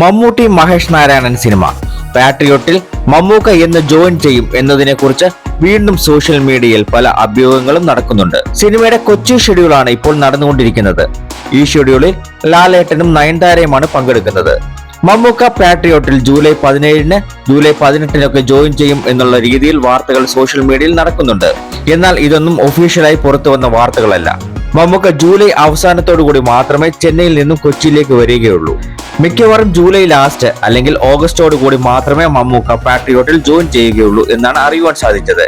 Mammootty Mahesh Narayanan cinema. പാട്രിയോട്ടിൽ മമ്മൂക്ക എന്ന് join ചെയ്യും എന്നതിനെക്കുറിച്ച് വീണ്ടും സോഷ്യൽ മീഡിയയിൽ പല അഭ്യൂഹങ്ങളും നടക്കുന്നുണ്ട്. സിനിമയുടെ കൊച്ചി ഷെഡ്യൂളാണ് ഇപ്പോൾ നടന്നുകൊണ്ടിരിക്കുന്നത്. ഈ ഷെഡ്യൂളിൽ ലാലേട്ടനും നയൻതാരയുമാണ് പങ്കെടുക്കുന്നത്. മമ്മൂക്ക പാട്രിയോട്ടിൽ ജൂലൈ പതിനേഴിന് ജൂലൈ പതിനെട്ടിനൊക്കെ ജോയിൻ ചെയ്യും എന്നുള്ള രീതിയിൽ വാർത്തകൾ സോഷ്യൽ മീഡിയയിൽ നടക്കുന്നുണ്ട്. എന്നാൽ ഇതൊന്നും ഒഫീഷ്യലായി പുറത്തു വന്ന വാർത്തകളല്ല. മമ്മൂക്ക ജൂലൈ അവസാനത്തോടു കൂടി മാത്രമേ ചെന്നൈയിൽ നിന്നും കൊച്ചിയിലേക്ക് വരികയുള്ളൂ. മിക്കവാറും ജൂലൈ ലാസ്റ്റ് അല്ലെങ്കിൽ ഓഗസ്റ്റോട് കൂടി മാത്രമേ മമ്മൂക്ക പാട്രിയോട്ടിൽ ജോയിൻ ചെയ്യുകയുള്ളൂ എന്നാണ് അറിയുവാൻ സാധിച്ചത്.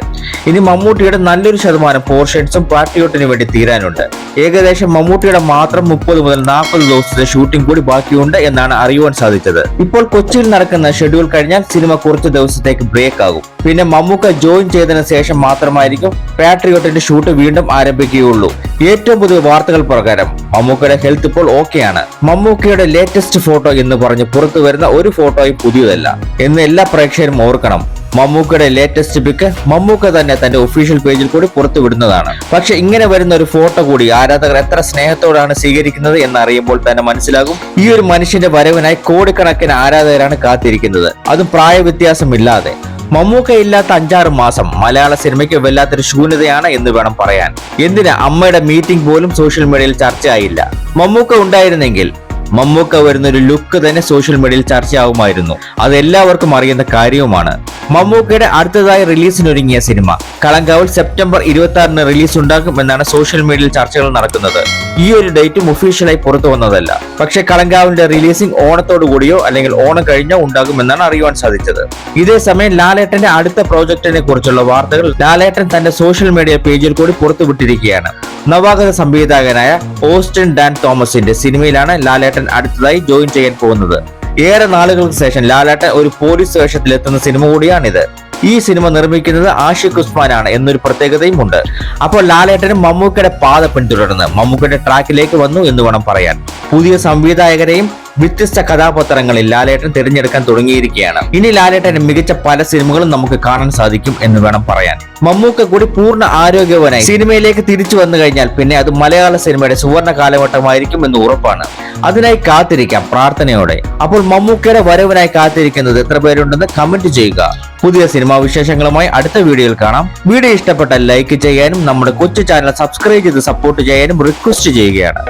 ഇനി മമ്മൂട്ടിയുടെ നല്ലൊരു ശതമാനം പോർഷൻസും പാട്രിയോട്ടിന് വേണ്ടി തീരാനുണ്ട്. ഏകദേശം മമ്മൂട്ടിയുടെ മാത്രം മുപ്പത് മുതൽ നാൽപ്പത് ദിവസത്തെ ഷൂട്ടിംഗ് കൂടി ബാക്കിയുണ്ട് എന്നാണ് അറിയുവാൻ സാധിച്ചത്. ഇപ്പോൾ കൊച്ചിയിൽ നടക്കുന്ന ഷെഡ്യൂൾ കഴിഞ്ഞാൽ സിനിമ കുറച്ച് ദിവസത്തേക്ക് ബ്രേക്ക് ആകും. പിന്നെ മമ്മൂക്ക ജോയിൻ ചെയ്തതിനു ശേഷം മാത്രമായിരിക്കും പാട്രിയോട്ടിന്റെ ഷൂട്ട് വീണ്ടും ആരംഭിക്കുകയുള്ളൂ. ഏറ്റവും പുതിയ വാർത്തകൾ പ്രകാരം മമ്മൂക്കയുടെ ഹെൽത്ത് ഇപ്പോൾ ഓക്കെയാണ് മമ്മൂക്കയുടെ ലേറ്റസ്റ്റ് ഫോട്ടോ എന്ന് പറഞ്ഞ് പുറത്തു വരുന്ന ഒരു ഫോട്ടോയും പുതിയതല്ല. എന്ന് എല്ലാ പ്രേക്ഷകരും ഓർക്കണം. മമ്മൂക്കയുടെ ലേറ്റസ്റ്റ് പിക്ക് മമ്മൂക്ക തന്നെ തന്റെ ഒഫീഷ്യൽ പേജിൽ കൂടി പുറത്തുവിടുന്നതാണ് പക്ഷെ ഇങ്ങനെ വരുന്ന ഒരു ഫോട്ടോ കൂടി ആരാധകർ എത്ര സ്നേഹത്തോടാണ് സ്വീകരിക്കുന്നത് എന്ന് അറിയുമ്പോൾ തന്നെ മനസ്സിലാകും. ഈ ഒരു മനുഷ്യന്റെ വരവിനായി കോടിക്കണക്കിന് ആരാധകരാണ് കാത്തിരിക്കുന്നത്. അതും പ്രായവ്യത്യാസമില്ലാതെ. മമ്മൂക്ക ഇല്ലാത്ത അഞ്ചാറ് മാസം മലയാള സിനിമയ്ക്ക് വല്ലാത്തൊരു ശൂന്യതയാണ് എന്ന് വേണം പറയാൻ. എന്തിന് അമ്മയുടെ മീറ്റിംഗ് പോലും സോഷ്യൽ മീഡിയയിൽ ചർച്ചയായില്ല. മമ്മൂക്ക ഉണ്ടായിരുന്നെങ്കിൽ മമ്മൂക്ക വരുന്ന ഒരു ലുക്ക് തന്നെ സോഷ്യൽ മീഡിയയിൽ ചർച്ചയാവുമായിരുന്നു. അത് എല്ലാവർക്കും അറിയുന്ന കാര്യവുമാണ്. മമ്മൂക്കയുടെ അടുത്തതായി റിലീസിനൊരുങ്ങിയ സിനിമ കളങ്കാവിൽ സെപ്റ്റംബർ ഇരുപത്തി ആറിന് റിലീസ് ഉണ്ടാകും എന്നാണ് സോഷ്യൽ മീഡിയയിൽ ചർച്ചകൾ നടക്കുന്നത്. ഈ ഒരു ഡേറ്റും ഒഫീഷ്യലായി പുറത്തു വന്നതല്ല. പക്ഷെ കളങ്കാവിന്റെ റിലീസിംഗ് ഓണത്തോടു കൂടിയോ അല്ലെങ്കിൽ ഓണം കഴിഞ്ഞോ ഉണ്ടാകുമെന്നാണ് അറിയുവാൻ സാധിച്ചത്. ഇതേ സമയം ലാലേട്ടന്റെ അടുത്ത പ്രോജക്റ്റിനെ കുറിച്ചുള്ള വാർത്തകൾ ലാലേട്ടൻ തന്റെ സോഷ്യൽ മീഡിയ പേജിൽ കൂടി പുറത്തുവിട്ടിരിക്കുകയാണ്. നവാഗത സംവിധായകനായ ഓസ്റ്റിൻ ഡാൻ തോമസിന്റെ സിനിമയിലാണ് ലാലേട്ടൻ അടുത്തതായി ജോയിൻ ചെയ്യാൻ പോകുന്നത്. ഏറെ നാളുകൾക്ക് ശേഷം ലാലേട്ടൻ ഒരു പോലീസ് വേഷത്തിൽ എത്തുന്ന സിനിമ കൂടിയാണിത്. ഈ സിനിമ നിർമ്മിക്കുന്നത് ആഷിഖ് ഉസ്മാനാണ് എന്നൊരു പ്രത്യേകതയും ഉണ്ട്. അപ്പോൾ ലാലേട്ടനും മമ്മൂക്കയുടെ പാത പിന്തുടർന്ന് മമ്മൂക്കയുടെ ട്രാക്കിലേക്ക് വന്നു എന്ന് വേണം പറയാൻ. പുതിയ സംവിധായകരെയും വ്യത്യസ്ത കഥാപാത്രങ്ങളിൽ ലാലേട്ടൻ തിരഞ്ഞെടുക്കാൻ തുടങ്ങിയിരിക്കുകയാണ്. ഇനി ലാലേട്ടന്റെ മികച്ച പല സിനിമകളും നമുക്ക് കാണാൻ സാധിക്കും എന്ന് വേണം പറയാൻ. മമ്മൂക്ക കൂടി പൂർണ ആരോഗ്യവനായി സിനിമയിലേക്ക് തിരിച്ചു വന്നു കഴിഞ്ഞാൽ പിന്നെ അത് മലയാള സിനിമയുടെ സുവർണ കാലഘട്ടമായിരിക്കും എന്ന് ഉറപ്പാണ്. അതിനായി കാത്തിരിക്കാം പ്രാർത്ഥനയോടെ. അപ്പോൾ മമ്മൂക്കയുടെ വരവിനായി കാത്തിരിക്കുന്നത് എത്ര പേരുണ്ടെന്ന് കമന്റ് ചെയ്യുക. പുതിയ സിനിമാ വിശേഷങ്ങളുമായി അടുത്ത വീഡിയോയിൽ കാണാം. വീഡിയോ ഇഷ്ടപ്പെട്ടാൽ ലൈക്ക് ചെയ്യാനും നമ്മുടെ കൊച്ചു ചാനൽ സബ്സ്ക്രൈബ് ചെയ്ത് സപ്പോർട്ട് ചെയ്യാനും റിക്വസ്റ്റ് ചെയ്യുകയാണ്.